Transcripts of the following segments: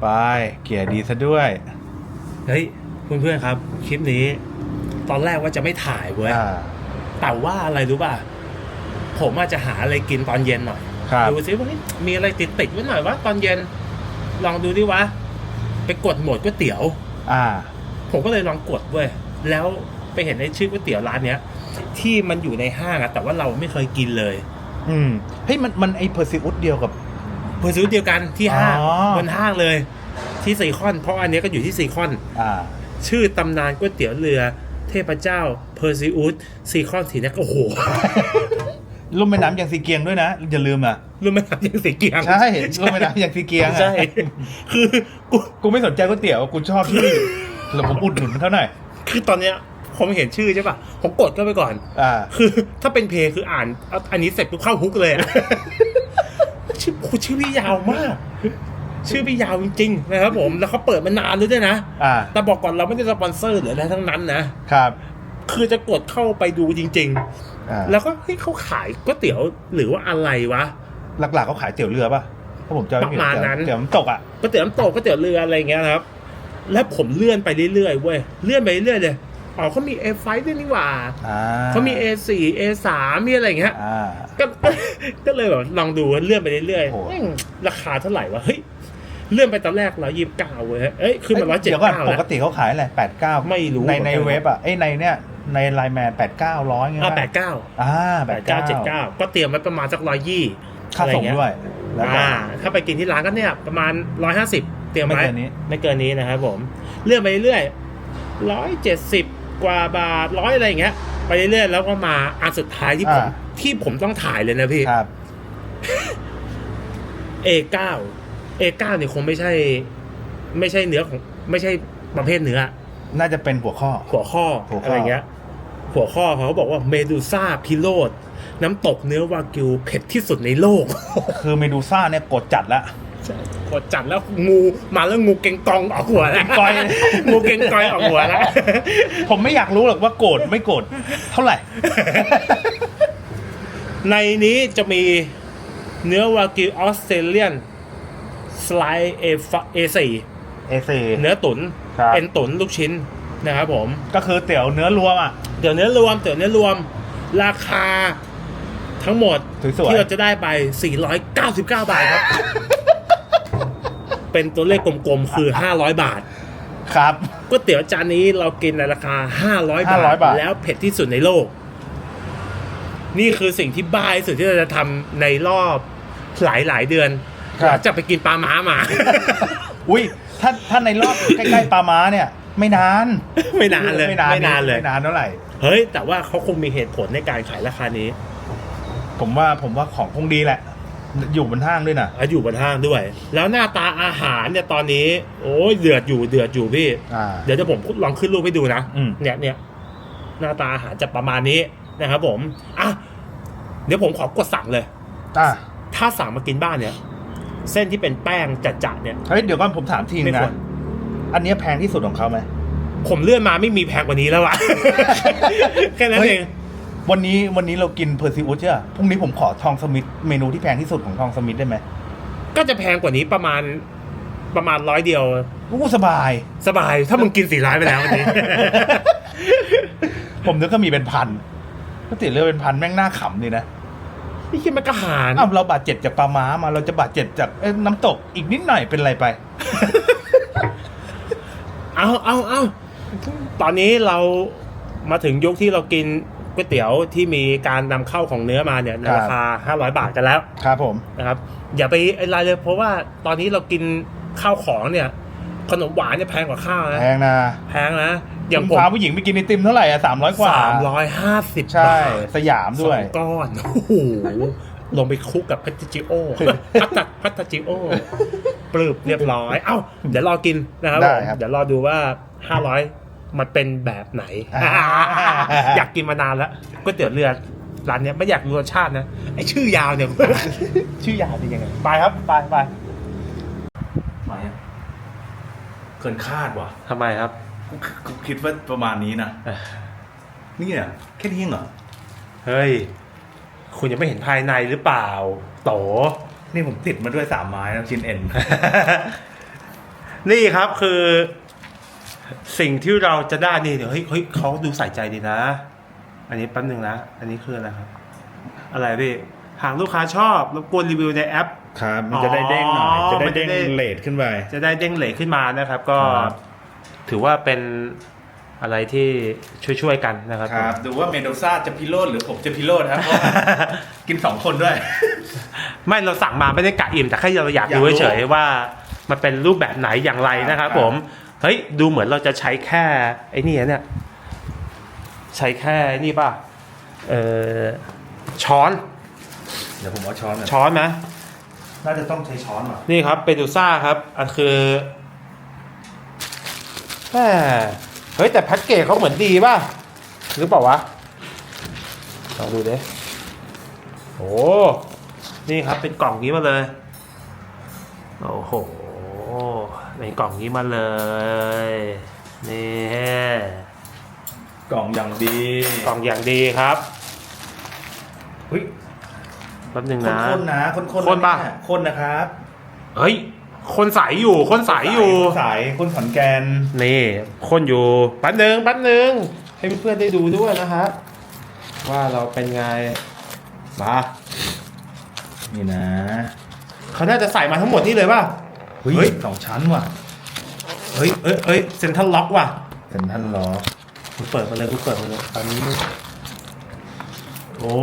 ไป เกียร์ดีซะด้วย เฮ้ยเพื่อนๆครับ คลิปนี้ ตอนแรกว่าจะไม่ถ่ายเว้ยอ่า แต่ว่าอะไรรู้ป่ะ ผมอาจจะหาอะไรกินตอนเย็นหน่อยครับ ดูซิว่าเฮ้ยมีอะไรติดติดๆไว้หน่อยว่าตอนเย็น ลองดูดิวะ ไปกดโหมดก๋วยเตี๋ยว อ่า ผมก็เลยลองกดเว้ยแล้วไปเห็นในชื่อก๋วยเตี๋ยวร้านเนี้ย ที่มันอยู่ในห้างอะแต่ว่าเราไม่เคยกินเลย อืมเฮ้ยมันมันไอเพอร์ซิอุสเดียวกับ เพอซื้อเดียวกันที่ห้างอ๋อ บนห้างเลย ที่ซีคอน เพราะอันเนี้ยก็อยู่ที่ซีคอน อ่า ชื่อตำนานก๋วยเตี๋ยวเรือ เทพเจ้าเพอร์ซิอุสซีคอนทีนักโอ้โห ลุ่มแม่น้ำอย่างสีเกียงด้วยนะอย่าลืมอะรู้ไหมครับยังสีเกียงใช่ลุ่มแม่น้ำอย่างสีเกียงอะใช่ คือกู กูไม่สนใจก๋วยเตี๋ยวกูชอบชื่อแล้วผมอุดหนุนเขาหน่อยคือตอนเนี้ยผมเห็นชื่อใช่ป่ะ ผมกดเข้าไปก่อน อ่า คือถ้าเป็นเพลงคืออ่านเอาอันนี้เสร็จปุ๊บเข้าฮุกเลยอะชื่ อโอ้โหชื่อพี่ยาวมาก ชื่อพี่ยาวจริงๆนะครับผมแล้วเขาเปิดมานานแล้วด้วยนะอ่าแต่บอกก่อนเราไม่ได้สปอนเซอร์หรืออะไรทั้งนั้นนะครับคือจะกดเข้าไปดูจริง อ่าๆ แล้วก็เฮ้ยเขาขายก๋วยเตี๋ยวหรือว่าอะไรวะ หลักๆเขาขายเตี๋ยวเรือป่ะถ้าผมจำไม่ผิดประมาณนั้น เตี๋ยวน้ำตกอะ ก๋วยเตี๋ยวน้ำตกก๋วยเตี๋ยวเรืออะไรอย่างเงี้ยนะครับ แล้วผมเลื่อนไปเรื่อยๆเว้ยเลื่อนไปเรื่อยๆเลยอ๋อเขามี A5 ด้วยนี่หว่าอ่าเขามี A4 A3 มีอะไรอย่างเงี้ย อ่า ก็ก็ก็เลยแบบลองดูเลื่อนไปเรื่อยโอ้ๆแม่งราคาเท่าไหร่วะเฮ้ยเลื่อนไปตอนแรกร้อยยี่สิบเก้าเว้ยเอ้ยขึ้นมาร้อยเจ็ดเดี๋ยวก่อนเก้าปแล้วกติเขาขายอะไรแปดเก้าไม่รู้ในเหมือนในกัน เว็บอะไอ้ยในเนี่ยในไลน์แมนแปดเก้าร้อยไงอ่าแปดเก้าอ่าแปแปดดเก้าเก้าเจ็ดเก้าก็เตรียมไว้ประมาณสักร้อยยี่ค่าส่งด้วยแล้วก็ อ่า ถ้าไปกินที่ร้านก็เนี่ยประมาณร้อยห้าสิบเตรียมไว้ไม่เกินนี้ ไม่เกินนี้นะครับผมเลื่อนไปเรื่อยร้อยเจ็ดสิบกว่าบาทร้อยอะไรอย่างเงี้ยไปเรื่อยๆแล้วก็มาอันสุดท้ายที่ผมอ่า ที่ผมต้องถ่ายเลยนะพี่ ครับ A9 A9 เนี่ยคงไม่ใช่ ไม่ใช่เนื้อของ ไม่ใช่ประเภทเนื้อ น่าจะเป็นหัวข้อ หัวข้อหัวข้ออ อะไรเงี้ย หัวข้อเขาบอกว่าเมดูซ่าพิโรดน้ำตกเนื้อวากิวเผ็ดที่สุดในโลก คือเมดูซ่าเนี่ยกดจัดละกดจัดแล้วงูมาแล้วงูเก่งกองออกหัวแล้วกอย งูเก่งกอยออกหัวแล้ว ผมไม่อยากรู้หรอกว่าโกรธไม่โกรธเท่าไหร่ ในนี้จะมีเนื้อวากิวออสเตรเลียนสไลด์เอเอสี่เอซีเนื้อตุ๋นครับ เป็นตุ๋นลูกชิ้นนะครับผม ก็คือเตี๋ยวเนื้อรวมอะ เดี๋ยวเนื้อรวมเดี๋ยวเนื้อรวมราคาทั้งหมดสวยๆ ที่เราจะได้ไป 499 บาทครับ เป็นตัวเลขกลมๆ คือ 500 บาทครับ ก๋วยเตี๋ยวจานนี้เรากินในราคา 500 บาท 500บาท แล้วเผ็ดที่สุดในโลก นี่คือสิ่งที่บ้าที่สุดที่เราจะทำในรอบหลายหลายๆเดือนครับหลังจากไปกินปลาม้ามา อุ้ยถ้าถ้าในรอบ ใกล้ๆปลาม้าเนี่ย ไม่นานไม่นานเลยไม่นานไม่นานเลย ไม่นานเท่าไหร่ เฮ้ย แต่ว่าเขาคงมีเหตุผลในการขายราคานี้ผมว่าผมว่าของคงดีแหละ อยู่บนห้างด้วยนะอะอยู่บนห้างด้วย แล้วหน้าตาอาหารเนี่ยตอนนี้ โอ้ยเดือดอยู่เดือดอยู่พี่ อ่า เดี๋ยวจะผมลองขึ้นรูปให้ดูนะ อืม เนี่ยเนี่ยหน้าตาอาหารจะประมาณนี้ นะครับผมอะเดี๋ยวผมขอกดสั่งเลยอ่าถ้าสั่งมากินบ้านเนี่ย เส้นที่เป็นแป้งจัดๆเนี่ยเฮ้ยเดี๋ยวก่อนผมถามทีนึไม่งควรนะอันเนี้ยแพงที่สุดของเขาไหมผมเลื่อนมาไม่มีแพงกว่านี้แล้วอะแค่นั้นเฮ้ยเองวันนี้วันนี้เรากินเพอร์ซิอุสใช่ปะพรุ่งนี้ผมขอทองสมิธเมนูที่แพงที่สุดของทองสมิธได้ไหมก็จะแพงกว่านี้ประมาณประมาณร้อยเดียวอู้สบาย สบาย ถ้ามึงกินสี่ร้อยไปแล้ววันนี้ ผมนึกก็มีเป็นพัน ก็ติดเรือเป็นพันแม่งน่าขำดีนะนี่คิดมันก็หารอ้าวเราบาดเจ็บจากปลาม้ามาเราจะบาดเจ็บจากเอ้ยน้ำตกอีกนิดหน่อยเป็นไรไป เอาเอาเอาตอนนี้เรามาถึงยุคที่เรากินก๋วยเตี๋ยวที่มีการนำเข้าของเนื้อมาเนี่ยในครับ ราคา 500 บาทกันแล้วครับผม นะครับ อย่าไปอะไรเลยเพราะว่าตอนนี้เรากินข้าวของเนี่ย ขนมหวานเนี่ยแพงกว่าข้าวนะแพงนะแพงนะออย่าย่างงผมพาผู้หญิงไปกินไอติมเท่าไหร่อะสามร้อยกว่าสามร้อยห้าสิบใช่บาทสยามด้วยสองก้อนโอ้โหลงไปคลุกกับพัตจิโอพัตตพัตจิโอปลืบเรียบร้อย เอ้า เดี๋ยวรอกินนะครับได้ผมครับเดี๋ยวรอดูว่าห้าร้อยมันเป็นแบบไหนอ่าอยากกินมานานแล้วก๋วยเตี๋ยวเรือร้านเนี้ยไม่อยากรู้รสชาตินะไอชื่อยาวเนี่ยชื่อยาวเป็นยังไงไปครับไปไปมาเกินคาดว่ะทำไมครับกูคิดว่าประมาณนี้นะนี่เนี่ยแค่นี้เองเหรอเฮ้ย คุณยังไม่เห็นภายในหรือเปล่า โต นี่ผมติดมาด้วยสามไม้นะชิ้นเอ็น นี่ครับคือ สิ่งที่เราจะได้นี่เดี๋ยวเฮ้ยเฮ้ยเขาดูใส่ใจดีนะ อันนี้แป๊บหนึ่งนะ อันนี้คืออะไรครับ อะไรพี่ หากลูกค้าชอบรบกวนรีวิวในแอป ครับมันจะได้เด้งหน่อยอ๋อจะได้มันจะเด้งได้เลทขึ้นไป จะได้เด้งเหลขึ้นมานะครับ ก็ครับถือว่าเป็นอะไรที่ช่วยๆกันนะครับครับดูว่าเมนโดซ่าจะพิโรธหรือผมจะพิโรธครับเพราะว่ากินสองคนด้วย ไม่เราสั่งมาไม่ได้กะอิ่มแต่แค่เราอยากอยากดูรู้เฉยๆว่า มันเป็นรูปแบบไหนอย่างไรนะครับครับผมเฮ้ยดูเหมือนเราจะใช้แค่ไอ้นี่เนี่ยใช้แค่นี่ป่ะเออช้อน เดี๋ยวผมเอาช้อนหน่อยช้อนไหม น่าจะต้องใช้ช้อนว่ะนี่ครับเปดูซ่าครับ อันคือแหมเฮ้ย แต่แพ็กเกจเขาเหมือนดีป่ะ หรือเปล่าวะลองดูดิโอ้นี่ครับเป็นกล่องนี้มาเลย โอ้โหเป็นกล่องนี้มาเลย นี่ กล่องอย่างดี กล่องอย่างดีครับเฮ้ย แป๊บหนึงข้นะนๆนะข้นๆข้นปะเยข้นนะครับเฮ้ย คนใสอยู่ คนใสอยู่ใสข้นขอนแกนนี่ คนอยู่แป๊บหนึ่งแป๊บหนึ่งให้เพื่อนๆได้ดูด้วยนะครับว่าเราเป็นไงมานี่นะเขาน่าจะใส่มาทั้งหมดนี่เลยป่ะ เฮ้ยสองชั้นว่ะเฮ้ยเอ้ยเอ้ยเซ็นทรัลล็อกว่ะเซ็นทรัลล็อกคุณเปิดมาเลยคุณเปิดมาเลยตอนนี้ โอ้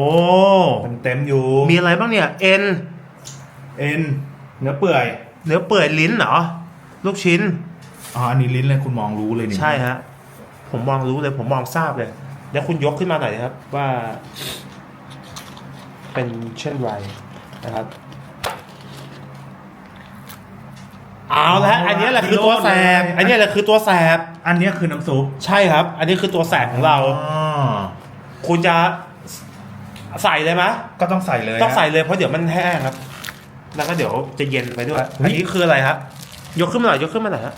มันเต็มอยู่ มีอะไรบ้างเนี่ย เอ็น เอ็น เนื้อเปื่อย เนื้อเปื่อยลิ้นเหรอ ลูกชิ้น อ๋อ อันนี้ลิ้นเลยคุณมองรู้เลยนี่ใช่ฮะ ผมมองรู้เลย ผมมองทราบเลย เดี๋ยวคุณยกขึ้นมาหน่อยนะครับ ว่า เป็นเช่นไรนะครับ เอาละอันนี้แหละคือตัวแสบ อันนี้แหละคือตัวแสบ อันเนี้ยคือน้ำซุป ใช่ครับ อันนี้คือตัวแสบของเราอ๋อคุณจะ ใส่เลยไหมก็ต้องใส่เลยต้องใส่ฮะเลยเพราะเดี๋ยวมันแห้งครับ แล้วก็เดี๋ยวจะเย็นไปด้วยเฮ้ยอันนี้คืออะไรครับยกขึ้นมาหน่อยยกขึ้นมาหน่อยฮะ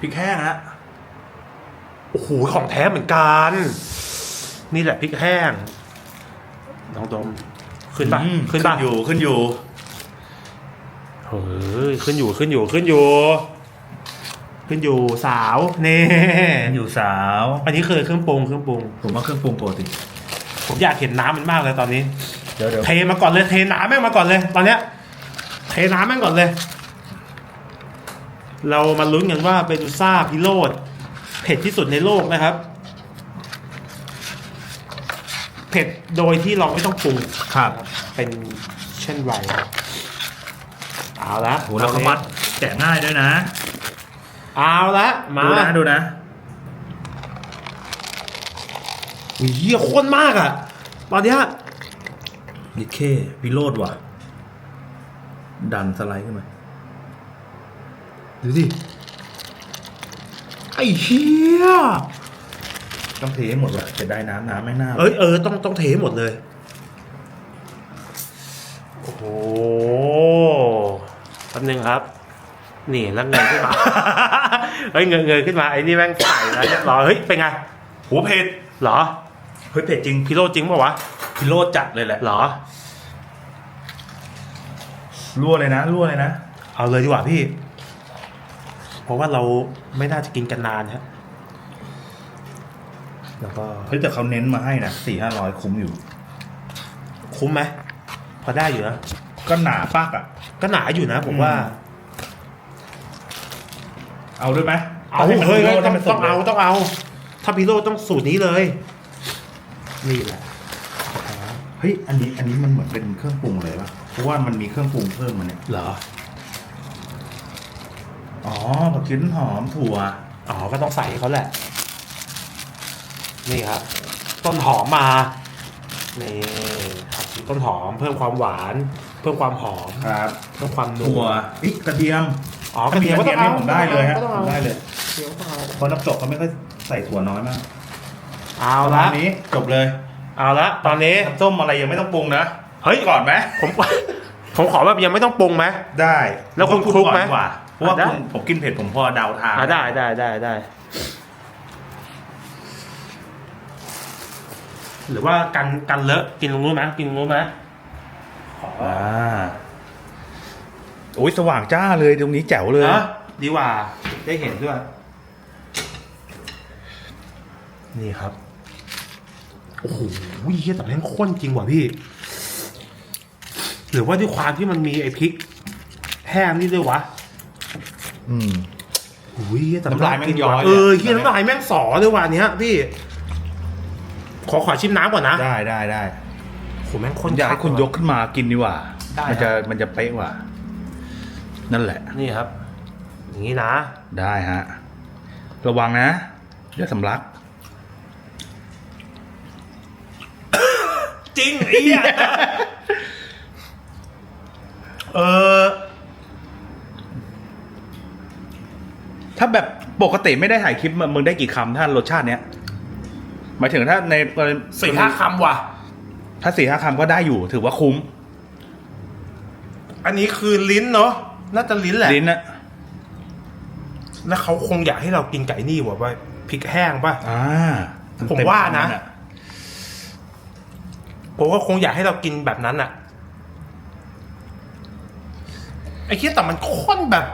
พริกแห้งฮะโอ้โหของแท้เหมือนกัน นี่แหละพริกแห้งลองดมขึ้นปะอืมขึ้นปะอยู่ขึ้นอยู่เฮ้ยขึ้นอยู่ขึ้นอยู่ขึ้นอยู่ ขึ้นอยู่สาวเน่อยู่สาว อันนี้คือเครื่องปรุงเครื่องปรุงผมว่าเครื่องปรุงปกติ ผมอยากเห็นน้ำมันมากเลยตอนนี้ เดี๋ยวเดี๋ยวเทมาก่อนเลยเทน้ำแม่งมาก่อนเลย ตอนเนี้ยเทน้ำแม่งก่อนเลย เรามาลุ้นกันว่าเบนูซ่าพิโรดเผ็ดที่สุดในโลกนะครับ เผ็ดโดยที่เราไม่ต้องปรุงครับเป็นเช่นไรครับเอาละโหแล้วก็มัดแกะง่ายด้วยนะ เอาละมาดูนะดูนะอุ้ยเยี่ยข้นมากอะ ตอนเนี้ยยิเควิโรดว่ะ ดันสไลด์ขึ้นมาดูสิไอ้เหี้ยต้องเทให้หมดว่ะจะได้น้ำน้ำไม่น่าเอ้ยเออต้องต้องเทหมดเลย โอ้โหแป๊บนึงครับ นี่แล้วเงยขึ้นมา เฮ้ยเงยเงยขึ้นมาไอ้นี่แม่งใส่แล้วเรียบร้อยเฮ้ยเป็นไงหัวเผ็ดเหรอ เฮ้ยเผ็ดจริงพิโรจน์จริงเปล่าวะพิโรดจัดเลยแหละ เหรอ รั่วเลยนะรั่วเลยนะ เอาเลยดีกว่าพี่ เพราะว่าเราไม่น่าจะกินกันนานฮะแล้วก็เฮ้ยแต่เขาเน้นมาให้นะสี่ห้าร้อยคุ้มอยู่ คุ้มไหมพอได้อยู่นะก็หนาปากอะ ก็หนาอยู่นะ ผมว่าอืมเอาด้วยไหมเอาให้มันเฮ้ยพิโรเฮ้ยจน์ต้องให้มันสุต้ดองลย เอาต้องเอา ถ้าพิโรจน์ต้องสูตรนี้เลย นี่แหละเฮ้ยอันนี้อันนี้มันเหมือนเป็นเครื่องปรุงเลยป่ะเพราะว่ามันมีเครื่องปรุงเพิ่มมาเนี่ยเหรอ อ๋อผักชีต้นหอมถั่วอ๋อก็ต้องใส่ให้เขาแหละ นี่ครับ ต้นหอมมานี่ครับต้นหอมเพิ่มความหวาน เพิ่มความหอมครับเพิ่มความนัถั่ววอีกกระเทียมอ๋อกระเทียมก็ต้องเอานี่ผมได้เลยฮะก็ต้องผเอามได้เลยเดี๋ยวต้องเอาเพราะน้ำตกเขาไม่ค่อยใส่ถั่วน้อยมาก เอาละอันนี้จบเลยเอาละตอนนี้น้ำส้มอะไรยังไม่ต้องปรุงนะเฮ้ยก่อนไหมผมผมขอแบบยังไม่ต้องปรุงไหม ได้แล้วคุณผมคลุกไหมอนดีว่าเพราะว่าได้ คุณผมกินเผ็ดผมพอเดาทางอ่าได้ได้ได้ได้ หรือว่ากันกันเลอะกินตรงนู้นไหมกินตรงนู้นไหมขออ่าโอ้ยสว่างจ้าเลยตรงนี้แจ๋วเลยฮะดีกว่าได้เห็นด้วย นี่ครับ โอ้โหเฮียแต่แม่งข้นจริงว่ะพี่ หรือว่าด้วยความที่มันมีไอ้พริกแห้งนี่ด้วยวะอืมโอ้ยเหี้ยแต่น้ำลายแม่งย้อยเลยเออเฮียน้ำลายแม่งสอเลยว่ะอันเนี้ยพี่ ขอขอชิมน้ำก่อนนะได้ได้ได้โหแม่งข้นอยากให้คุณจัดยกขึ้นมากินดีกว่าได้มันจะครับมันจะเป๊ะกว่านั่นแหละ นี่ครับ อย่างนี้นะ ได้ฮะ ระวังนะ เดี๋ยวสำลัก จริงไอ้เหี้ยเออ ถ้าแบบปกติไม่ได้ถ่ายคลิปมึงมึงได้กี่คำถ้ารสชาติเนี้ยหมายถึงถ้าในสี่ห้าคำว่ะ ถ้าสี่ห้าคำก็ได้อยู่ ถือว่าคุ้ม อันนี้คือลิ้นเนาะน่าจะลิ้นแหละลิ้นนะแล้วเขาคงอยากให้เรากินไก่นี่ว่ะว่าพริกแห้งป่ะ อ่าผมว่านะเต็มคำอ ผมว่าคงอยากให้เรากินแบบนั้นอะไอ้เคี้ยแต่มันข้นแบบ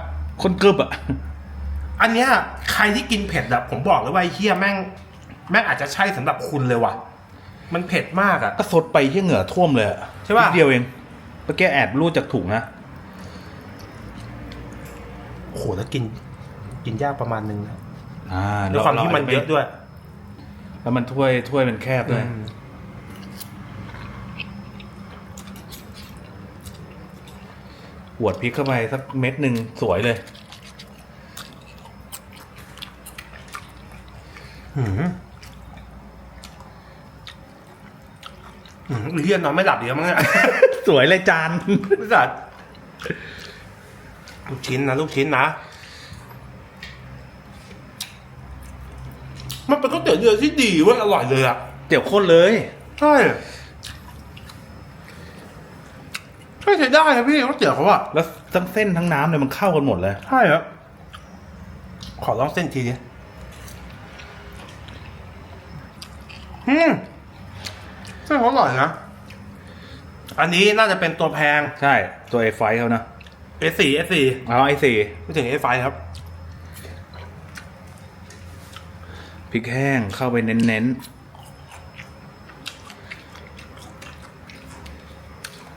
คนกรึบอะ อันเนี้ยใครที่กินเผ็ดอะผมบอกเลยว่าไอ้เคี้ยแม่ง แม่งอาจจะใช่สำหรับคุณเลยว่ะ มันเผ็ดมากอะ ก็สดไปที่เหงื่อท่วมเลยอะใช่ปะ นิดเดียวเองเมื่อกี้แอบรูดจากถุงนะ โอ้โหแล้วกิน กินยากประมาณนึงนะอ่าด้วยความที่มันเยอะด้วย แล้วมันถ้วยถ้วยมันแคบด้วย อืม หวดพริกเข้าไปสักเม็ดหนึ่งสวยเลยหืมหืมเรียนนอนไม่หลับเดี๋ยวมั้งเนี่ย สวยเลยจาน บริษัทลูกชิ้นนะลูกชิ้นนะ มันเป็นก๋วยเตี๋ยวเรือที่ดีเว้ยอร่อยเลยอะ เตี๋ยวข้นเลย ใช่ใช่ใช้ ได้นะพี่ก๋วยเตี๋ยวเขาอะแล้วทั้งเส้นทั้งน้ำเนี่ยมันเข้ากันหมดเลย ใช่ครับขอลองเส้นทีดิอืมเส้นเขาอร่อยนะ อันนี้น่าจะเป็นตัวแพงใช่ ตัวไอไฟเขานะ S4 S4 เอาไอสี่ไม่ถึง S5 ครับ พริกแห้งเข้าไปเน้น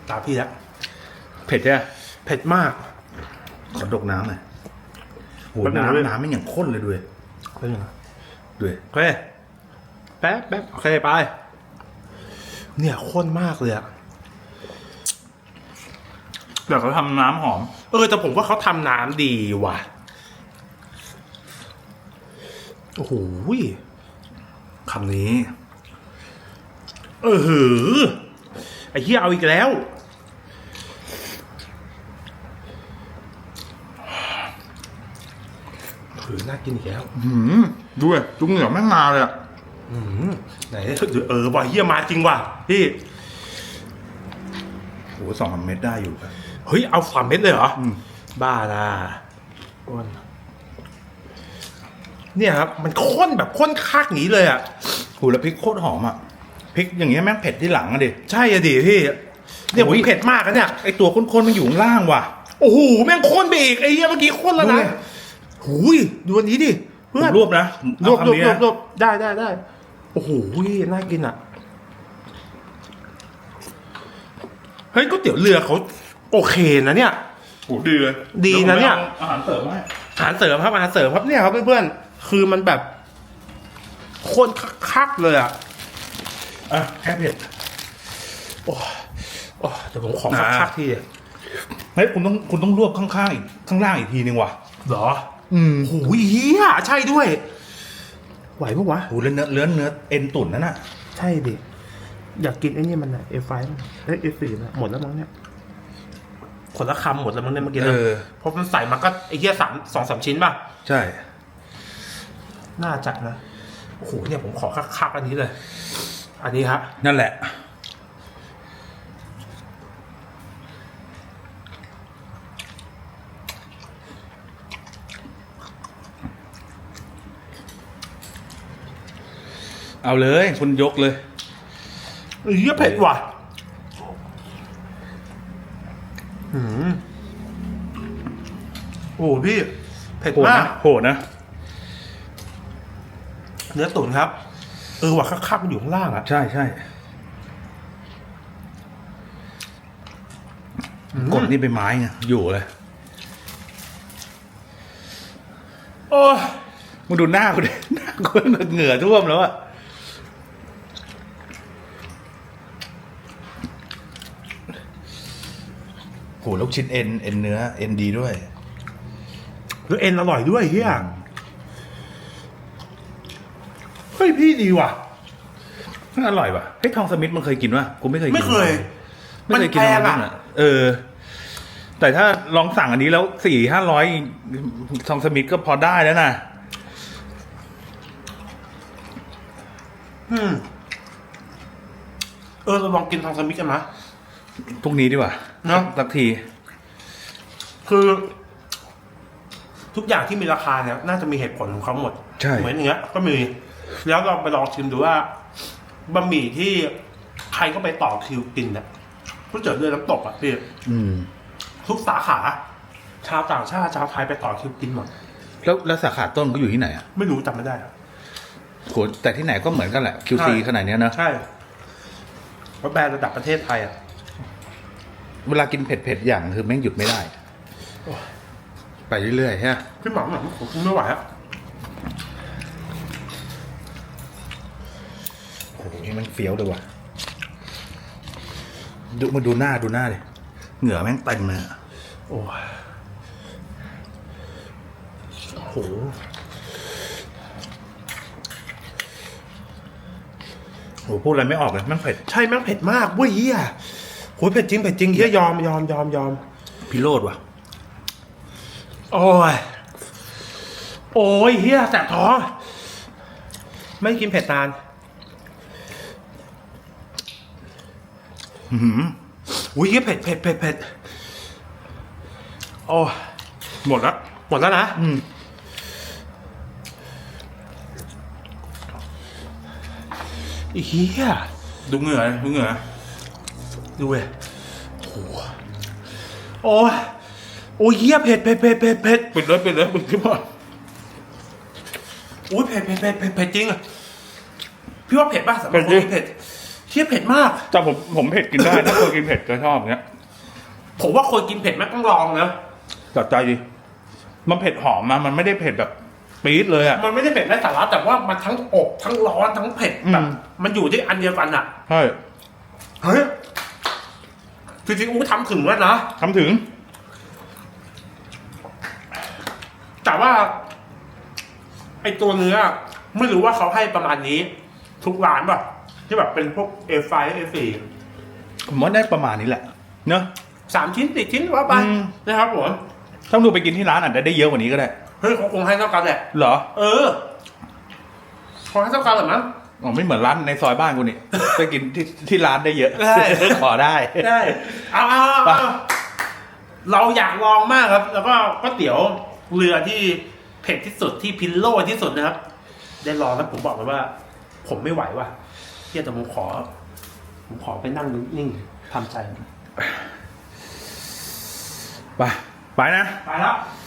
ตามพี่แล้วๆ เผ็ดใช่ไหมเผ็ดมาก ขอดกน้ำหน่อยโหแป๊บนึงนะพี่น้ำน้ำไม่อย่างข้นเลยด้วยเป็นยังไงด้วยโอเคแป๊บแป๊บโอเคไป เนี่ยข้นมากเลยอะเดี๋ยวเขาทำน้ำหอม เออแต่ผมว่าเขาทำน้ำดีว่ะ โอ้โหคำนี้ เออหือไอ้เหี้ยเอาอีกแล้ว อน่ากินอีกแล้วหืมด้วยจุงเหนียวแม่งมาเลยอะอืมไหนเออว่ะเหี้ยมาจริงว่ะพี่โหสองสามเม็ดได้อยู่ครับ เฮ้ย เอาสามเม็ดเลยเหรออืมบ้านะอ้วนเนี่ยครับ มันข้นแบบข้นคักอย่างนี้เลยอะ โหแล้วพริกโคตรหอมอะพริกอย่างเงี้ยแม่งเผ็ดที่หลังอะดิ ใช่อะดิพี่ เนี่ยผโอ้มย เผ็ดมากอะเนี่ย ไอตัวข้นๆมันอยู่ข้างล่างว่ะ โอ้โห แม่งข้นไปอีกไอ้เหี้ยเมื่อกี้ข้นแล้วนะดูดิ หูยดูอันนี้ดิผเพื่อมนรวบนะรวบเอารวบคำนี้รวบนะรวบได้ได้ได้โอ้โหน่ากินอะ เฮ้ยก๋วยเตี๋ยวเรือเขาโอเคนะเนี่ยโหดีเลยดีนะเนี่ย ดี๋วผมไปอาอาหารเสริมให้อาหารเสริมครับอาหารเสริมครับเนี่ยครับเพื่อนๆคือมันแบบข้นคักๆเลยอะอะแค่เผ็ด โอ้โอ้เดี๋ยวผมขอนะคักๆทีเฮ้ยคุณต้องคุณต้องรวบข้างๆอีกข้างล่างอีกทีนึงว่ะ เหรอ อืมโอ้ยเฮียใช่ด้วยไหวปะวะโหแล้วเนื้อเนื้อเนื้อเอ็นตุ๋นนั่นน่ะ ใช่ดิ อยากกินไอ้นี่มันอะเอฟไฟมันเอ้เอฟสี่นะหมดแล้วมั้งเนี่ยคนละคำหมดแล้วมั้งเนี่ยเมื่อกี้เอนะอเพราะมันใส่มาก็ไอ้เหี้ยสามสองสามชิ้นป่ะ ใช่ น่าจะนะ โอ้โหเนี่ยผมขอคักๆอันนี้เลย อันนี้ครับนั่นแหละ เอาเลยคุณยกเลยเฮ้ยเผ็ดว่ะหืมโอ้โหพี่ผเผ็ดโหดมานะกโหดนะ เนื้อตุ๋นครับ เออว่ะคักๆมันอยู่ข้างล่างอะใช่ใช่อืมกดนี่ไปไม้ไงอยู่เลยโอ้ยมึงดูหน้ากูดิหน้ากูเหงื่อท่วมแล้วอะ โหลูกชิ้นเอ็นเอ็นเนื้อเอ็นดีด้วย แล้วเอ็นอร่อยด้วยเฮียเฮ้ยพี่ดีว่ะอร่อยว่ะเฮ้ยทองสมิธมันเคยกินวะกูไม่เคยกินไม่เคย ไม่เคยกินมันทองแพสงมิธอะอะเออ แต่ถ้าลองสั่งอันนี้แล้วสี่ห้าร้อยทองสมิธก็พอได้แล้วนะอืมเออเราลองกินทองสมิธกันนะ พรุ่งนี้ดีกว่าเนอะ สักที คือ ทุกอย่างที่มีราคาเนี่ยน่าจะมีเหตุผลของเขาหมดใช่ เหมือนอย่างเงี้ย ก็มี แล้วเราไปลองชิมดูว่าบะหมี่ที่ใครก็ไปต่อคิวกินเนี่ยผู้เจอเรือน้ำตกอะพี่อืม ทุกสาขา ชาวต่างชาติชาวไทยไปต่อคิวกินหมด แล้วแล้วสาขาต้นก็อยู่ที่ไหนอะไม่รู้จำไม่ได้อะ โหแต่ที่ไหนก็เหมือนกันแหละ QC ใช่ ขนาดเนี้ยนะ ใช่เพราะแบรนด์ระดับประเทศไทยอะ เวลากินเผ็ดเผ็ดๆอย่างคือแม่งหยุดไม่ได้โอ้ยไปเรื่อยๆฮะพี่หม่ำหม่ำผมไม่ไหวอะโอ้โหนี่มันเฟี้ยวเลยว่ะดูมาดูหน้าดูหน้าดิเหงื่อแม่งเต็มเลยอะโอ้ยโอ้โหโหพูดอะไรไม่ออกเลยแม่งเผ็ด ใช่แม่งเผ็ดมากเว้ยเฮีย โหยเผ็ดจริงเผ็ดจริงเฮียยอมยอมยอมยอมพิโรธว่ะ โอ้ย โอ้ยเฮียแสบท้องไม่กินเผ็ดนานอื้อหืออุ้ยเฮียเผ็ดเผ็ดเผ็ดเผ็ดโอ้ยหมดแล้วหมดแล้วนะอืมอีเฮียดูเหงื่อดูเหงื่อ ดูเว้ยโอ้โหโอ้ยโอ้ยเฮียเผ็ดเผ็ดเผ็ดเผ็ดเผ็ดปิดเลยปิดเลยปิดที่พออุ้ยเผ็ดเผ็ดเผ็ดเผ็ดเผ็ดจริงอะพี่ว่าเผ็ดป่ะสำหรับคนที่เผ็ดเฮียเผ็ดมาก แต่ผมผมเผ็ดกินได้ถ้าคนกินเผ็ดจะชอบอย่างเงี้ยผมว่าคนกินเผ็ดแม่งต้องลองนะจัดใจดิมันเผ็ดหอมมามันไม่ได้เผ็ดแบบปี๊ดเลยอะมันไม่ได้เผ็ดไร้สาระแต่ว่ามันทั้งอบทั้งร้อนทั้งเผ็ดแบบอืมมันอยู่ที่อันเดียวกันอะใช่เฮ้ย จริงๆอู้ทำถึงแล้วนะ ทำถึง แต่ว่า ไอตัวเนื้อ ไม่รู้ว่าเขาให้ประมาณนี้ ทุกร้านป่ะ ที่แบบเป็นพวก A5 A4 ผมว่าได้ประมาณนี้แหละ เนอะ สามชิ้นสี่ชิ้นว่าไปอืม นะครับผมต้องดูไปกินที่ร้านอาจจะได้เยอะกว่านี้ก็ได้ เฮ้ยเขาคงให้เท่ากันแหละ เหรอ เออเขาให้เท่ากันเหรอมั้ง อ๋อไม่เหมือนร้านในซอยบ้านกูนี่ไปกินที่ที่ร้านได้เยอะได้ ขอได้ ได้เอาเอาเอาไปเอาเราอยากลองมากครับ แล้วก็ก๋วยเตี๋ยวเรือที่เผ็ดที่สุดที่พิลโลที่สุดนะครับ ได้ลองแล้วผมบอกเลยว่า ผมไม่ไหวว่ะเฮียแต่ผมขอ ผมขอไปนั่งนิ่งๆทำใจ ไป ไปนะ ไปแล้วไ